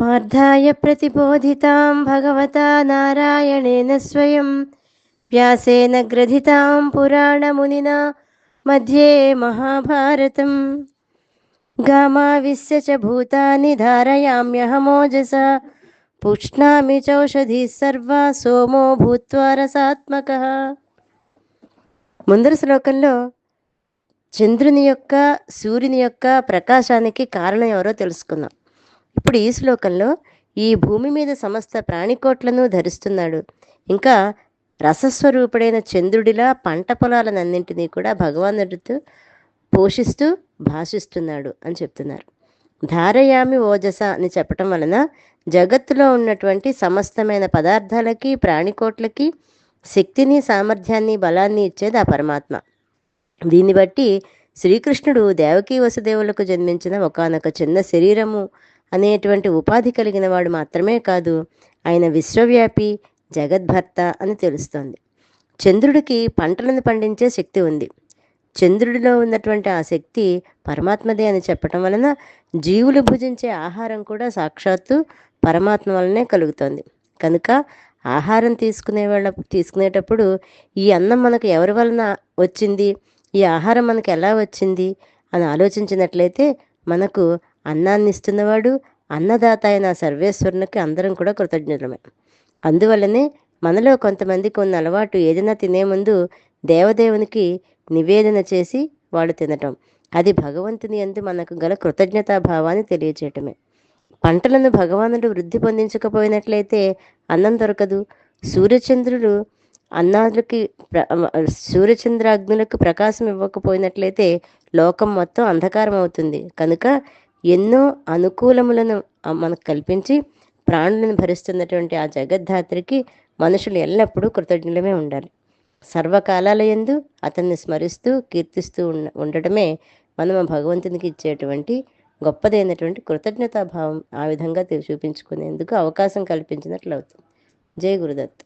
पार्थाय प्रतिबोधितां भगवता नारायणेन स्वयं व्यासेन ग्रथितां पुराणमुनिना मध्ये महाभारतम् गामाविश्य च भूतानि धारयाम्यहमोजसा पुष्णामि चौषधिः सर्वा సోమో భూత్వా రసాత్మక ముందర శ్లోకంలో చంద్రుని యొక్క సూర్యుని యొక్క ప్రకాశానికి కారణం ఎవరో తెలుసుకుందాం ఇప్పుడు ఈ శ్లోకంలో ఈ భూమి మీద సమస్త ప్రాణికోట్లను ధరిస్తున్నాడు. ఇంకా రసస్వరూపుడైన చంద్రుడిలా పంట పొలాలనన్నింటినీ కూడా భగవానుడితో పోషిస్తూ భాషిస్తున్నాడు అని చెప్తున్నారు. ధారయామి ఓజస అని చెప్పటం వలన జగత్తులో ఉన్నటువంటి సమస్తమైన పదార్థాలకి ప్రాణికోట్లకి శక్తిని సామర్థ్యాన్ని బలాన్ని ఇచ్చేది ఆ పరమాత్మ. దీన్ని బట్టి శ్రీకృష్ణుడు దేవకీ వసుదేవులకు జన్మించిన ఒకానొక చిన్న శరీరము అనేటువంటి ఉపాధి కలిగిన వాడు మాత్రమే కాదు ఆయన విశ్వవ్యాపి జగద్భర్త అని తెలుస్తోంది. చంద్రుడికి పంటలను పండించే శక్తి ఉంది. చంద్రుడిలో ఉన్నటువంటి ఆ శక్తి పరమాత్మదే అని చెప్పటం వలన జీవులు భుజించే ఆహారం కూడా సాక్షాత్తు పరమాత్మ వలనే కలుగుతోంది. కనుక ఆహారం తీసుకునే వాళ్ళ తీసుకునేటప్పుడు ఈ అన్నం మనకు ఎవరి వలన వచ్చింది? ఈ ఆహారం మనకు ఎలా వచ్చింది? అని ఆలోచించినట్లయితే మనకు అన్నాన్ని ఇస్తున్నవాడు అన్నదాత అయిన సర్వేశ్వరునికి అందరం కూడా కృతజ్ఞులమే. అందువల్లనే మనలో కొంతమందికి ఉన్న అలవాటు ఏదైనా తినే ముందు దేవదేవునికి నివేదన చేసి వాడు తినటం. అది భగవంతుని ఎందు మనకు గల కృతజ్ఞతాభావాన్ని తెలియచేయటమే. పంటలను భగవానుడు వృద్ధి పొందించకపోయినట్లయితే అన్నం దొరకదు. సూర్యచంద్రుడు అన్నాలకి సూర్యచంద్రాగ్నులకు ప్రకాశం ఇవ్వకపోయినట్లయితే లోకం మొత్తం అంధకారం అవుతుంది కనుక ఎన్నో అనుకూలములను మనకు కల్పించి ప్రాణులను భరిస్తున్నటువంటి ఆ జగద్ధాత్రికి మనుషులు ఎల్లప్పుడూ కృతజ్ఞులమే ఉండాలి. సర్వకాలాల ఎందు అతన్ని స్మరిస్తూ కీర్తిస్తూ ఉండ ఉండటమే మనం ఆ భగవంతునికి ఇచ్చేటువంటి గొప్పదైనటువంటి కృతజ్ఞతాభావం ఆ విధంగా చూపించుకునేందుకు అవకాశం కల్పించినట్లు అవుతుంది జై గురుదత్త